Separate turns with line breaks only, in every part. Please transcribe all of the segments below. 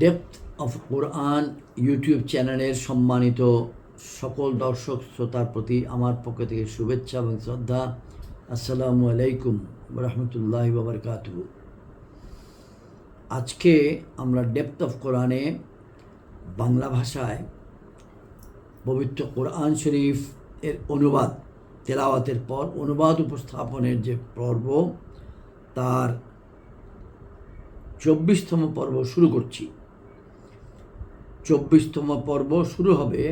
Depth of Quran YouTube চ্যানেলের সম্মানিত সকল দর্শক শ্রোতার প্রতি আমার পক্ষ থেকে শুভেচ্ছা এবং শ্রদ্ধা। আসসালামু আলাইকুম রহমতুল্লাহ বাবরকাত আজকে আমরা ডেপথ অফ কোরআনে বাংলা ভাষায় পবিত্র কোরআন শরীফ এর অনুবাদ, তেলাওয়াতের পর অনুবাদ উপস্থাপনের যে পর্ব, তার চব্বিশতম পর্ব শুরু করছি। চব্বিশতম পর্ব শুরু হবে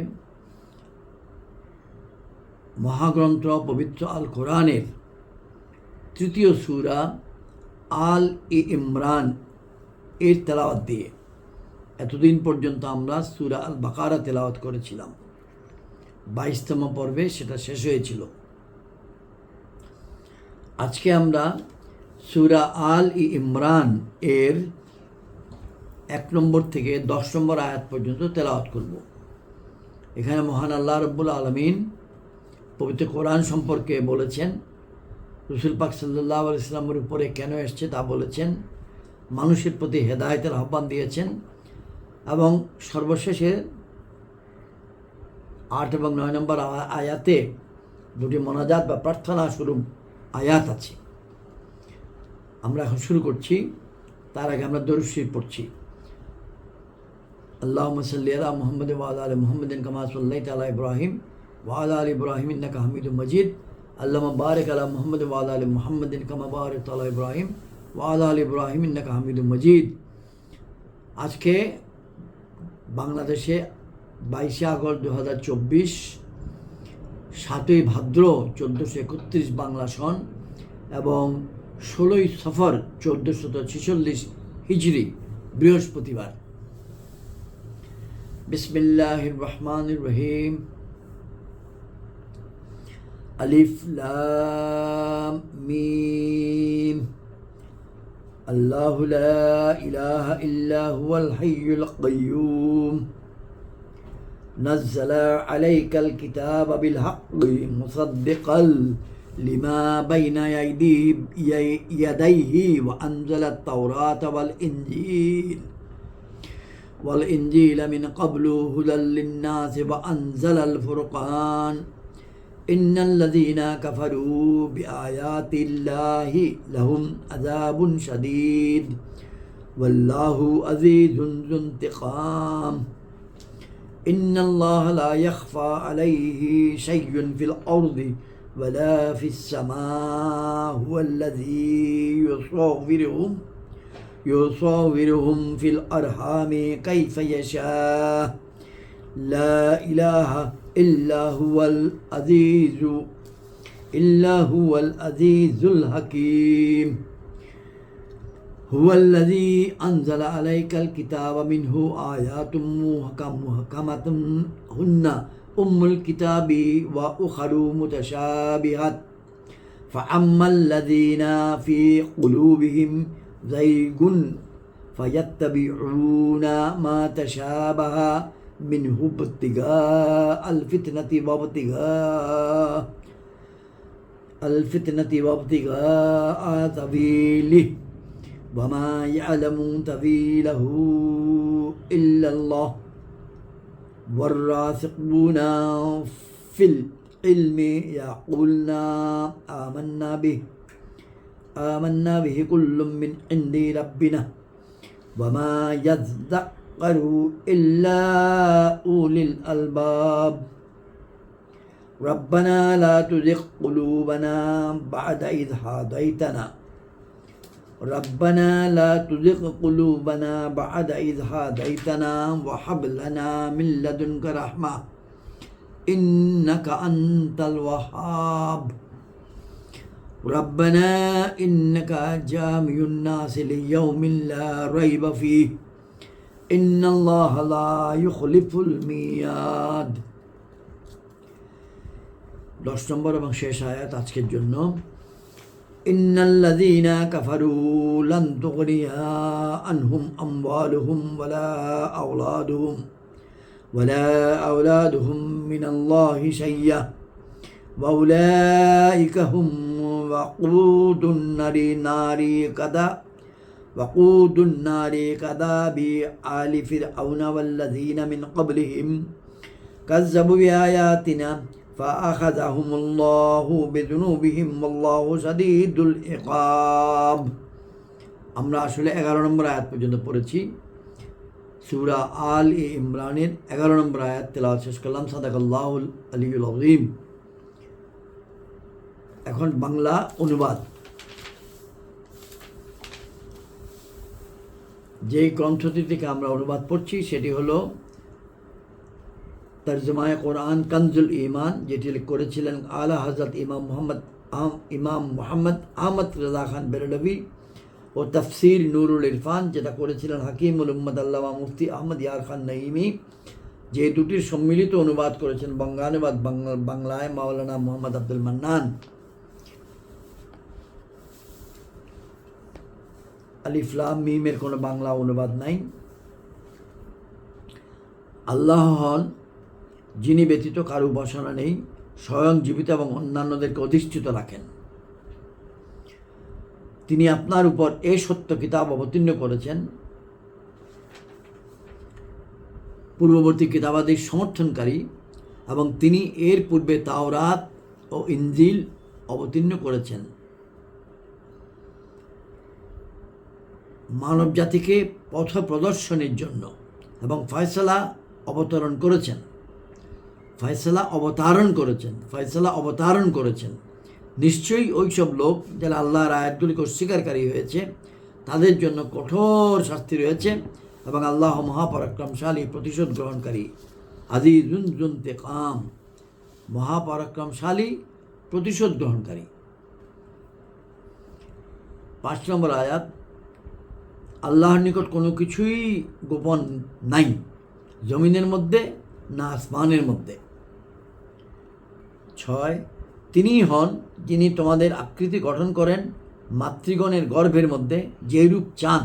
মহাগ্রন্থ পবিত্র আল কোরআনের তৃতীয় সুরা আল ই ইমরান এর তেলাওয়াত দিয়ে। এতদিন পর্যন্ত আমরা সুরা আল বাকারা তেলাওয়াত করেছিলাম। বাইশতম পর্বে সেটা শেষ হয়েছিল। আজকে আমরা সুরা আল ই ইমরান এর এক নম্বর থেকে দশ নম্বর আয়াত পর্যন্ত তেলাওয়াত করব। এখানে মহান আল্লাহ রব্বুল আলমিন পবিত্র কোরআন সম্পর্কে বলেছেন, রসুল পাক সাল্লাহ ইসলামের উপরে কেন এসছে তা বলেছেন, মানুষের প্রতি হেদায়তের আহ্বান দিয়েছেন এবং সর্বশেষে আট এবং নয় নম্বর আয়াতে দুটি মনাজাত বা প্রার্থনা স্বরূপ আয়াত আছে। আমরা এখন শুরু করছি, তার আগে আমরা দরুশি পড়ছি। আল্লাহ সাল্লি মোহাম্মদ ওয়াল মোহাম্মদিন কামা সাল্লাই তালা ইব্রাহিম ওয়াল আল ইব্রাহিম ইন্নাকা হামিদু মজিদ আল্লামা বারেক আলা মোহাম্মদ ওয়াল আল মোহাম্মদিন কামা বারেক তালা ইব্রাহিম ওয়াল আল ইব্রাহিম ইন্নাকা হামিদু মজিদ আজকে বাংলাদেশে বাইশে আগস্ট দু হাজার চব্বিশ, সাতই ভাদ্র চোদ্দোশো একত্রিশ বাংলা সন এবং ষোলোই সফর চোদ্দোশত ছেচল্লিশ হিজড়ি বৃহস্পতিবার। بسم الله الرحمن الرحيم ألف لام ميم الله لا إله إلا هو الحي القيوم نزل عليك الكتاب بالحق مصدقا لما بين يديه وأنزل التوراة والإنجيل والإنجيل من قبل هدى للناس وأنزل الفرقان. إن الذين كفروا بآيات الله لهم عذاب شديد. والله عزيز ذو انتقام. إن الله لا يخفى عليه شيء في الأرض ولا في السماء. هو الذي يصورهم. يصورهم في الأرحام كيف يشاء. لا إله إلا هو العزيز إلا هو العزيز الحكيم. هو الذي أنزل عليك الكتاب منه آيات محكمة هن أم الكتاب وأخر متشابهات. فأما الذين في قلوبهم زيغ فيتبعون ما تشابه منه ابتغاء الفتنة وابتغاء الفتنة وابتغاء سبيله وما يعلم تبيله إلا الله والراسخون في العلم يقولون آمنا به آمنا به كل من عند ربنا وما يذكر إلا أولي الألباب. ربنا لا تزغ قلوبنا بعد إذ هديتنا. ربنا لا تزغ قلوبنا بعد إذ هديتنا وهب لنا من لدنك رحمة. إنك أنت الوهاب. ربنا إنك جامع الناس ليوم لا ريب فيه إن الله لا يخلف الميعاد দশ নম্বর এবং শেষ আয়াত আজকের জন্য إن الذين كفروا لن تغني عنهم أموالهم ولا أولادهم ولا أولادهم من الله شيئا وأولئك هم وقود النار نار كذا وقود النار كذاب آل فرعون والذين من قبلهم كذبوا بآياتنا فأخذهم الله بذنوبهم والله شديد العقاب আমরা আসলে এগারো নম্বর আয়াত পর্যন্ত পড়েছি সুরা আল ই ইমরানের এগারো নম্বর আয়াত তেলাওয়াত শেষ করলাম সাদাকাল্লাহ আলিউল আজিম এখন বাংলা অনুবাদ। যে গ্রন্থটি থেকে আমরা অনুবাদ পড়ছি, সেটি হলো তর্জমায় কোরআন কানজুল ইমান যেটি করেছিলেন আলা হজরত ইমাম মোহাম্মদ ইমাম মোহাম্মদ আহমদ রাজা খান বেরলভি ও তফসির নুরুল ইরফান, যেটা করেছিলেন হাকিমুল উম্মদ আল্লামা মুফতি আহমদ ইয়ার খান নঈমি, যে দুটির সম্মিলিত অনুবাদ করেছেন বঙ্গানুবাদ বাংলা, বাংলায় মাওলানা মোহাম্মদ আব্দুল মান্নান। আলিফলাম মিমের কোনো বাংলা অনুবাদ নাই। আল্লাহ হন, যিনি ব্যতীত কারু উপাসনা নেই, স্বয়ং জীবিত এবং অন্যান্যদেরকে অধিষ্ঠিত রাখেন। তিনি আপনার উপর এ সত্য কিতাব অবতীর্ণ করেছেন। পূর্ববর্তী কিতাবাদির সমর্থনকারী এবং তিনি এর পূর্বে তাওরাত ও ইঞ্জিল অবতীর্ণ করেছেন। মানব জাতিকে পথ প্রদর্শনের জন্য এবং ফয়সলা অবতরণ করেছেন। ফয়সলা অবতারণ করেছেন, ফয়সলা অবতারণ করেছেন। নিশ্চয়ই ওইসব লোক যারা আল্লাহর আয়াতগুলিকে অস্বীকারী হয়েছে, তাদের জন্য কঠোর শাস্তি রয়েছে এবং আল্লাহ মহাপরাক্রমশালী প্রতিশোধ গ্রহণকারী। আজিজুন জুনতে কাম মহাপরাক্রমশালী প্রতিশোধ গ্রহণকারী। পাঁচ নম্বর আয়াত আল্লাহর নিকট কোনো কিছুই গোপন নাই, জমিনের মধ্যে না আসমানের মধ্যে। ছয়, তিনিই হন যিনি তোমাদের আকৃতি গঠন করেন মাতৃগণের গর্ভের মধ্যে যেরূপ চান।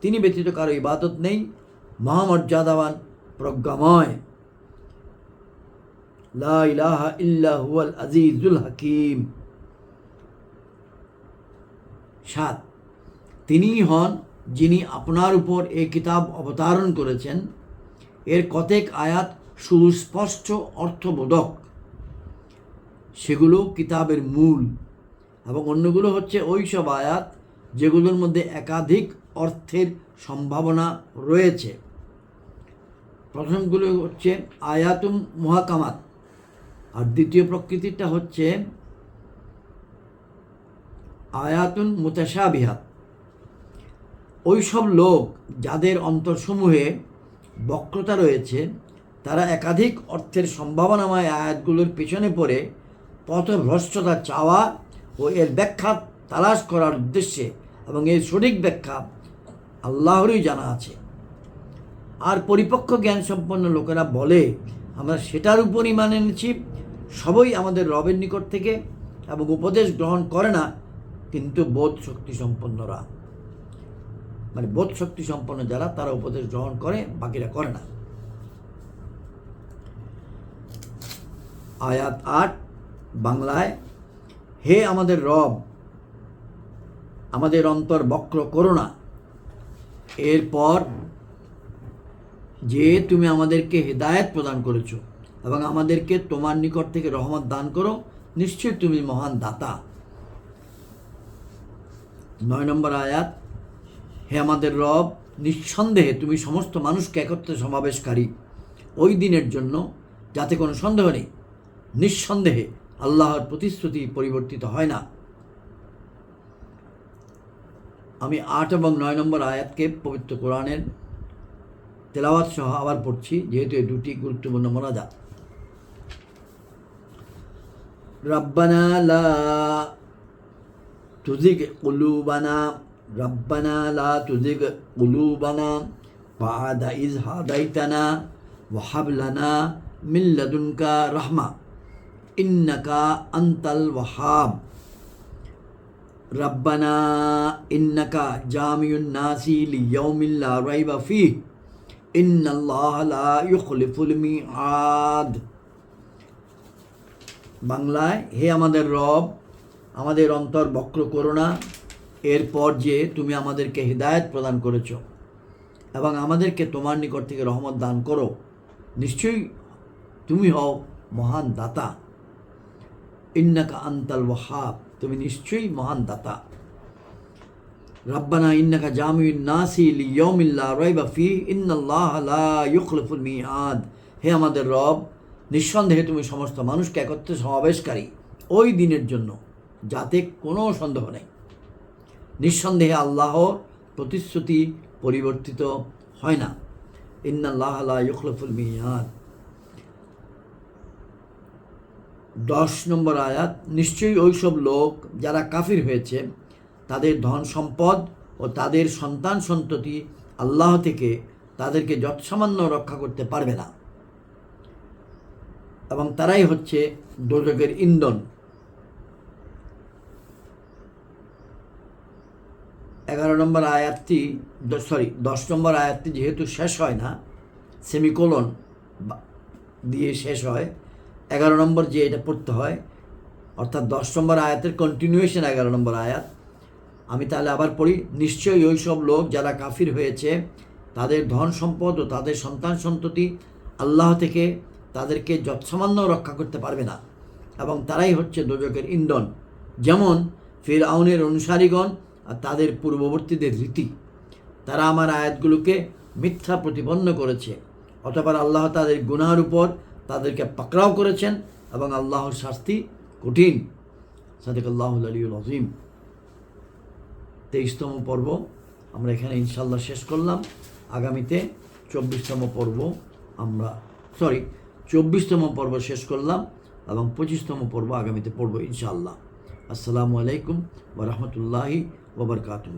তিনি ব্যতীত কারও ইবাদত নেই, মহামর্যাদাবান, প্রজ্ঞাময়। লা ইলাহা আজিজুল হাকিম। সাত, তিনিই হন যিনি আপনার উপর এই কিতাব অবতারণ করেছেন, এর কতেক আয়াত সুস্পষ্ট অর্থবোধক। সেগুলো কিতাবের মূল এবং অন্যগুলো হচ্ছে ওই সব আয়াত যেগুলোর মধ্যে একাধিক অর্থের সম্ভাবনা রয়েছে। প্রথমগুলো হচ্ছে আয়াতুম মহাকামাত আর দ্বিতীয় প্রকৃতিটা হচ্ছে আয়াতুন মুতাশাবিহাত। ওই সব লোক যাদের অন্তরসমূহে বক্রতা রয়েছে, তারা একাধিক অর্থের সম্ভাবনাময় আয়াতগুলোর পেছনে পড়ে পথভ্রষ্টতা চাওয়া ও এর ব্যাখ্যা তালাশ করার উদ্দেশ্যে এবং এর সঠিক ব্যাখ্যা আল্লাহরই জানা আছে। আর পরিপক্ক জ্ঞান সম্পন্ন লোকেরা বলে, আমরা সেটার উপরই মানে নিচ্ছি সবই আমাদের রবের নিকট থেকে এবং উপদেশ গ্রহণ করে না, কিন্তু বোধ শক্তি সম্পন্নরা মানে বোধ শক্তি সম্পন্ন যারা, তারা উপদেশ গ্রহণ করে, বাকিরা করে না। আয়াত আট, বাংলায়, হে আমাদের রব, আমাদের অন্তর বক্র করো না। এরপর, যে তুমি আমাদেরকে হেদায়েত প্রদান করেছ এবং আমাদেরকে তোমার নিকট থেকে রহমত দান করো নিশ্চয়ই তুমি মহান দাতা। নয় নম্বর আয়াত হে আমাদের রব, নিঃসন্দেহে তুমি সমস্ত মানুষকে একত্রে সমাবেশকারী। ওই দিনের জন্য যাতে কোনো সন্দেহ নেই। নিঃসন্দেহে আল্লাহর প্রতিশ্রুতি পরিবর্তিত হয় না। আমি আট এবং নয় নম্বর আয়াতকে পবিত্র কোরআনের তেলাওয়াত সহ আবার পড়ছি, যেহেতু এই দুটি গুরুত্বপূর্ণ মোনাজাত। রব্বানা লা তুজিগ কুলুবানা রব্বানা লা তুজিগ কুলুবানা বাদা ইজ হাদাইতানা ওয়াহাব লানা মিন লাদুনকা রাহমা ইন্নাকা আনতাল ওয়াহাব ربنا إنك جامع الناس ليوم لا ريب فيه إن الله لا يخلف الميعاد বাংলায় হে আমাদের রব আমাদের অন্তর বক্র করো না এরপর যে তুমি আমাদেরকে হৃদায়ত প্রদান করেছ এবং আমাদেরকে তোমার নিকট থেকে রহমত দান করো, নিশ্চয়ই তুমি হও মহান দাতা। ইন্নাকা আন্তাল ওয়াহাব, তুমি নিশ্চয়ই মহান দাতা। রব্বানা ইন্নাকা জামিউন নাসি লিয়াউমিল্লা রাইবা ফি, ইন্নাল্লাহ লা ইউখলিফুল মিআদ। হে আমাদের রব, নিঃসন্দেহে তুমি সমস্ত মানুষকে একত্রে সমাবেশকারী ওই দিনের জন্য, যাতে কোনো সন্দেহ নেই। নিঃসন্দেহে আল্লাহর প্রতিশ্রুতি পরিবর্তিত হয় না। ইন্নাল্লাহ লা ইউখলিফুল মিআদ দশ নম্বর আয়াত, নিশ্চয়ই ওইসব লোক যারা কাফির হয়েছে, তাদের ধন সম্পদ ও তাদের সন্তান সন্ততি আল্লাহ থেকে তাদেরকে যৎসামান্য রক্ষা করতে পারবে না। এবং তারাই হচ্ছে দোজকের ইন্ধন। এগারো নম্বর আয়াতটি সরি দশ নম্বর আয়াতটি যেহেতু শেষ হয় না, সেমিকোলন দিয়ে শেষ হয়। এগারো নম্বর যে এটা পড়তে হয়, অর্থাৎ দশ নম্বর আয়াতের কন্টিনিউয়েশন এগারো নম্বর আয়াত। আমি তাহলে আবার পড়ি, নিশ্চয়ই ওই সব লোক যারা কাফির হয়েছে, তাদের ধন সম্পদ ও তাদের সন্তান সন্ততি আল্লাহ থেকে তাদেরকে যৎসামান্য রক্ষা করতে পারবে না। এবং তারাই হচ্ছে দোজকের ইন্ধন। যেমন ফির আউনের অনুসারীগণ তাদের পূর্ববর্তীদের রীতি, তারা আমার আয়াতগুলোকে মিথ্যা প্রতিপন্ন করেছে। অতপর আল্লাহ তাদের গুনার উপর তাদেরকে পাকড়াও করেছেন এবং আল্লাহর শাস্তি কঠিন। সাদিক আল্লাহ আলিউল আজিম তেইশতম পর্ব আমরা এখানে ইনশাল্লাহ শেষ করলাম। আগামীতে চব্বিশতম পর্ব আমরা সরি চব্বিশতম পর্ব শেষ করলাম এবং পঁচিশতম পর্ব আগামীতে পড়ব ইনশাআল্লাহ। আসসালামু আলাইকুম ওরহমতুল্লাহি வபர்காத்து